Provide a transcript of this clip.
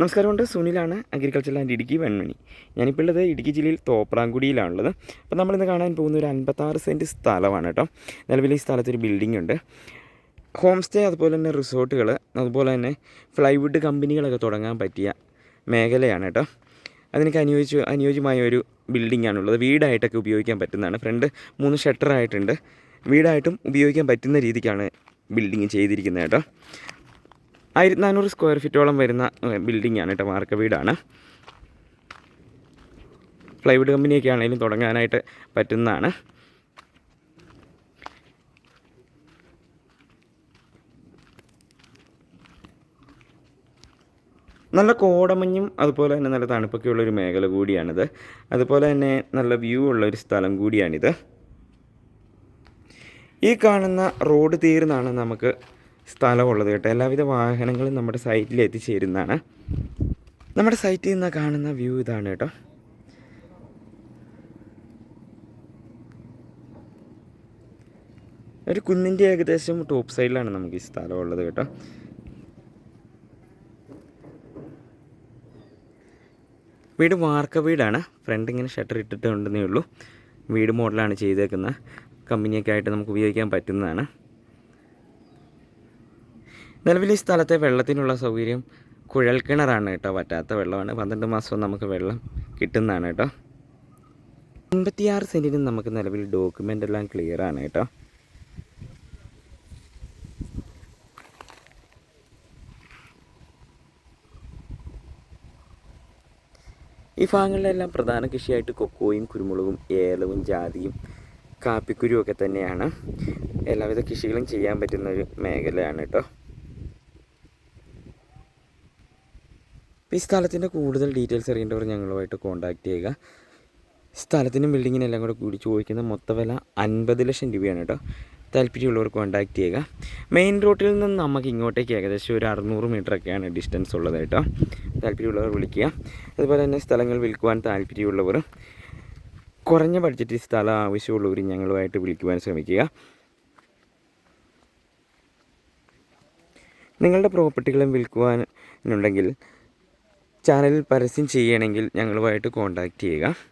നമസ്കാരമുണ്ട് സുനിലാണ് agriculture land Idukki Venmani. ഞാനിപ്പോൾ ഉള്ളത് ഇടുക്കി ജില്ലയിൽ തോപ്രാങ്കുടിയിലാണുള്ളത് അപ്പോൾ നമ്മളിന്ന് കാണാൻ പോകുന്ന ഒരു അൻപത്താറ് സെന്റ് സ്ഥലമാണ് കേട്ടോ. നിലവിൽ ഈ സ്ഥലത്തൊരു ബിൽഡിംഗ് ഉണ്ട്. ഹോം സ്റ്റേ അതുപോലെ തന്നെ റിസോർട്ടുകൾ അതുപോലെ തന്നെ ഫ്ലൈവുഡ് കമ്പനികളൊക്കെ തുടങ്ങാൻ പറ്റിയ മേഖലയാണ് കേട്ടോ. അതിനൊക്കെ അനുയോജ്യ അനുയോജ്യമായ ഒരു ബിൽഡിംഗ് ആണുള്ളത്. വീടായിട്ടൊക്കെ ഉപയോഗിക്കാൻ പറ്റുന്നതാണ്. ഫ്രണ്ട് മൂന്ന് ഷട്ടറായിട്ടുണ്ട് വീടായിട്ടും ഉപയോഗിക്കാൻ പറ്റുന്ന രീതിക്കാണ് ബിൽഡിങ് ചെയ്തിരിക്കുന്നത് കേട്ടോ. ആയിരത്തി നാനൂറ് സ്ക്വയർ ഫീറ്റോളം വരുന്ന ബിൽഡിംഗ് ആണ് കേട്ടോ മാർക്ക വീടാണ്. പ്ലൈവുഡ് കമ്പനിയൊക്കെ ആണെങ്കിലും തുടങ്ങാനായിട്ട് പറ്റുന്നതാണ്. നല്ല കോടമഞ്ഞും അതുപോലെ തന്നെ നല്ല തണുപ്പൊക്കെ ഉള്ളൊരു മേഖല കൂടിയാണിത്. അതുപോലെ തന്നെ നല്ല വ്യൂ ഉള്ള ഒരു സ്ഥലം കൂടിയാണിത്. ഈ കാണുന്ന റോഡ് തീർന്നാണ് നമുക്ക് സ്ഥലമുള്ളത് കേട്ടോ. എല്ലാവിധ വാഹനങ്ങളും നമ്മുടെ സൈറ്റിൽ എത്തിച്ചേരുന്നതാണ്. നമ്മുടെ സൈറ്റിൽ നിന്ന് കാണുന്ന വ്യൂ ഇതാണ് കേട്ടോ. ഒരു കുന്നിന്റെ ഏകദേശം ടോപ്പ് സൈഡിലാണ് നമുക്ക് ഈ സ്ഥലമുള്ളത് കേട്ടോ. വീട് വാർക്ക വീടാണ്. ഫ്രണ്ട് ഇങ്ങനെ ഷട്ടർ ഇട്ടിട്ടുണ്ടെന്നേ ഉള്ളൂ. വീട് മോഡലാണ് ചെയ്തേക്കുന്നത്. കമ്പനിയൊക്കെ ആയിട്ട് നമുക്ക് ഉപയോഗിക്കാൻ പറ്റുന്നതാണ്. നിലവിൽ ഈ സ്ഥലത്തെ വെള്ളത്തിനുള്ള സൗകര്യം കുഴൽ കിണറാണ് കേട്ടോ. പറ്റാത്ത വെള്ളമാണ്. പന്ത്രണ്ട് മാസവും നമുക്ക് വെള്ളം കിട്ടുന്നതാണ് കേട്ടോ. അൻപത്തിയാറ് സെന്റിനും നമുക്ക് നിലവിൽ ഡോക്യുമെന്റ് എല്ലാം ക്ലിയർ ആണ് കേട്ടോ. ഈ ഭാഗങ്ങളിലെല്ലാം പ്രധാന കൃഷിയായിട്ട് കൊക്കോയും കുരുമുളകും ഏലവും ജാതിയും കാപ്പിക്കുരുവും ഒക്കെ തന്നെയാണ്. എല്ലാവിധ കൃഷികളും ചെയ്യാൻ പറ്റുന്ന ഒരു മേഖലയാണ് കേട്ടോ. ഈ സ്ഥലത്തിന്റെ കൂടുതൽ ഡീറ്റെയിൽസ് അറിയേണ്ടവർ ഞങ്ങളുമായിട്ട് കോൺടാക്ട് ചെയ്യുക. സ്ഥലത്തിനും ബിൽഡിങ്ങിനും എല്ലാം കൂടെ കൂടി ചോദിക്കുന്ന മൊത്ത വില അൻപത് ലക്ഷം രൂപയാണ് കേട്ടോ. താല്പര്യമുള്ളവർ കോൺടാക്ട് ചെയ്യുക. മെയിൻ റോട്ടിൽ നിന്ന് നമുക്ക് ഇങ്ങോട്ടേക്ക് ഏകദേശം ഒരു അറുന്നൂറ് മീറ്ററൊക്കെയാണ് ഡിസ്റ്റൻസ് ഉള്ളത് കേട്ടോ. താല്പര്യമുള്ളവർ വിളിക്കുക. അതുപോലെ തന്നെ സ്ഥലങ്ങൾ വിൽക്കുവാൻ താല്പര്യമുള്ളവർ കുറഞ്ഞ ബഡ്ജറ്റിൽ സ്ഥലം ആവശ്യമുള്ളവർ ഞങ്ങളുമായിട്ട് വിളിക്കുവാൻ ശ്രമിക്കുക. നിങ്ങളുടെ പ്രോപ്പർട്ടികളും വിൽക്കുവാനുണ്ടെങ്കിൽ ചാനലിൽ പരസ്യം ചെയ്യണമെങ്കിൽ ഞങ്ങളുമായിട്ട് കോൺടാക്റ്റ് ചെയ്യുക.